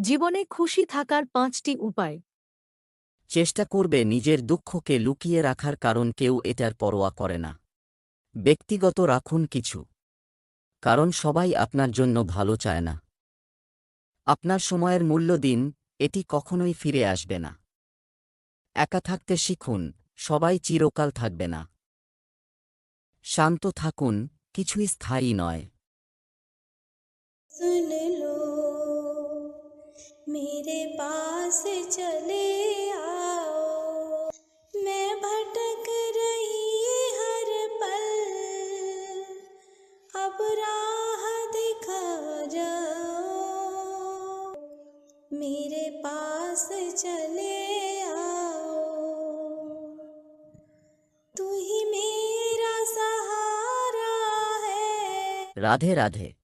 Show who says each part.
Speaker 1: জীবনে খুশি থাকার পাঁচটি উপায়।
Speaker 2: চেষ্টা করবে নিজের দুঃখকে লুকিয়ে রাখার কারণ কেউ এটার পরোয়া করে না। ব্যক্তিগত রাখুন কিছু। কারণ সবাই আপনার জন্য ভালো চায় না। আপনার সময়ের মূল্য দিন এটি কখনোই ফিরে আসবে না। একা থাকতে শিখুন সবাই চিরকাল থাকবে না। শান্ত থাকুন কিছুই স্থায়ী নয়।
Speaker 3: मेरे पास चले आओ। मैं भटक रही हर पल। अब राह दिखा जाओ। मेरे पास चले आओ। तू ही मेरा सहारा है।
Speaker 2: राधे राधे।